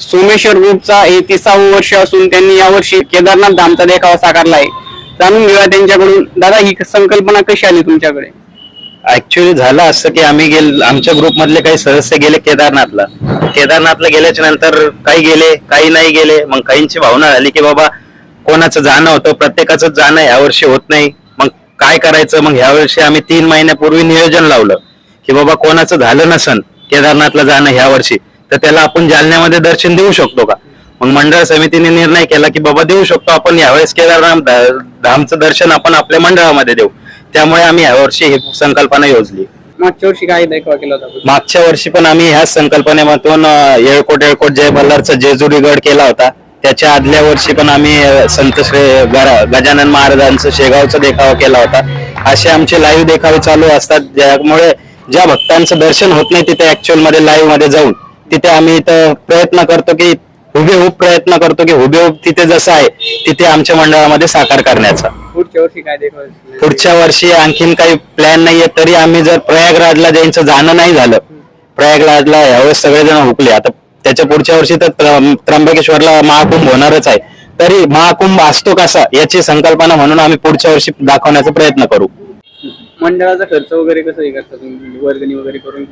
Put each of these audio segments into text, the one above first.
सोमेश्वर ग्रुपचा हे तिसावं वर्ष असून त्यांनी यावर्षी केदारनाथ धामचा देखावा साकारला आहे जाणून घेऊया त्यांच्याकडून. दादा ही संकल्पना कशी आली तुमच्याकडे? ऍक्च्युली झालं असं की आम्ही गेल आमच्या ग्रुप मधले काही सदस्य गेले केदारनाथला. केदारनाथला गेल्याच्यानंतर काही गेले काही नाही गेले. मग काहींची भावना झाली की बाबा कोणाचं जाणं होतं? प्रत्येकाचं जाणं यावर्षी होत नाही. मग काय करायचं? मग ह्या वर्षी आम्ही तीन महिन्यापूर्वी नियोजन लावलं. की बाबा कोणाचं झालं नसन केदारनाथला जाणं ह्या वर्षी? तर त्याला आपण जालन्यामध्ये दर्शन देऊ शकतो का? मग मंडळ समितीने निर्णय केला की बाबा देऊ शकतो आपण यावेळेस केदारनाथ धामचं दर्शन आपण आपल्या मंडळामध्ये देऊ. त्यामुळे आम्ही यावर्षी ही संकल्पना योजली. मागच्या वर्षी काय देखावा केला होता? मागच्या वर्षी पण आम्ही ह्याच संकल्पनेमधून येळकोट येळकोट जय बल्लारचा जेजुरी गड केला होता. त्याच्या आदल्या वर्षी पण आम्ही संत श्री गजानन महाराजांचं शेगावचा देखावा केला होता. असे आमचे लाईव्ह देखावे चालू असतात. ज्यामुळे ज्या भक्तांचं दर्शन होत नाही तिथे ऍक्च्युअलमध्ये लाईव्हमध्ये जाऊन तिथे आम्ही इथं प्रयत्न करतो की हुबेहूब प्रयत्न करतो की हुबेहूब तिथे जसं आहे तिथे आमच्या मंडळामध्ये साकार करण्याचा. पुढच्या वर्षी काय पुढच्या वर्षी आणखीन काही प्लॅन नाहीये तरी आम्ही जर प्रयागराजला ज्यांचं जाणं नाही झालं प्रयागराजला यावेळेस सगळेजण हुकले. आता त्याच्या पुढच्या वर्षी तर त्र्यं- त्र्यंबकेश्वरला महाकुंभ होणारच आहे. तरी महाकुंभ असतो कसा याची संकल्पना म्हणून आम्ही पुढच्या वर्षी दाखवण्याचा प्रयत्न करू. मंडळाचा खर्च वगैरे कसं हे करता तुम्ही? वर्गणी वगैरे करून?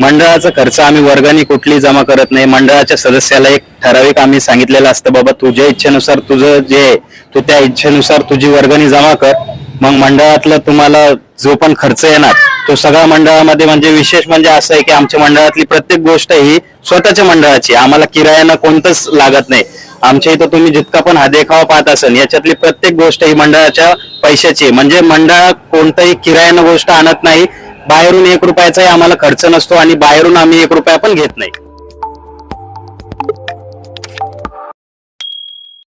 मंडळाचा खर्च आम्ही वर्गाने कुठली जमा करत नाही. मंडळाच्या सदस्याला एक ठराविक आम्ही सांगितलेलं असतं बाबा तुझ्या इच्छेनुसार तुझं जे आहे, तू त्या इच्छेनुसार तुझी वर्गणी जमा कर. मग मंडळातलं तुम्हाला जो पण खर्च येणार तो सगळा मंडळामध्ये म्हणजे विशेष म्हणजे असं आहे की आमच्या मंडळातली प्रत्येक गोष्ट ही स्वतःच्या मंडळाची आम्हाला किरायानं कोणतंच लागत नाही. आमच्या इथं तुम्ही जितका पण हा देखावा पाहत असेल याच्यातली प्रत्येक गोष्ट ही मंडळाच्या पैशाची म्हणजे मंडळ कोणतंही किरायानं गोष्ट आणत नाही बाहेरून एक रुपयाचाही आम्हाला खर्च नसतो आणि बाहेरून आम्ही एक रुपया पण घेत नाही.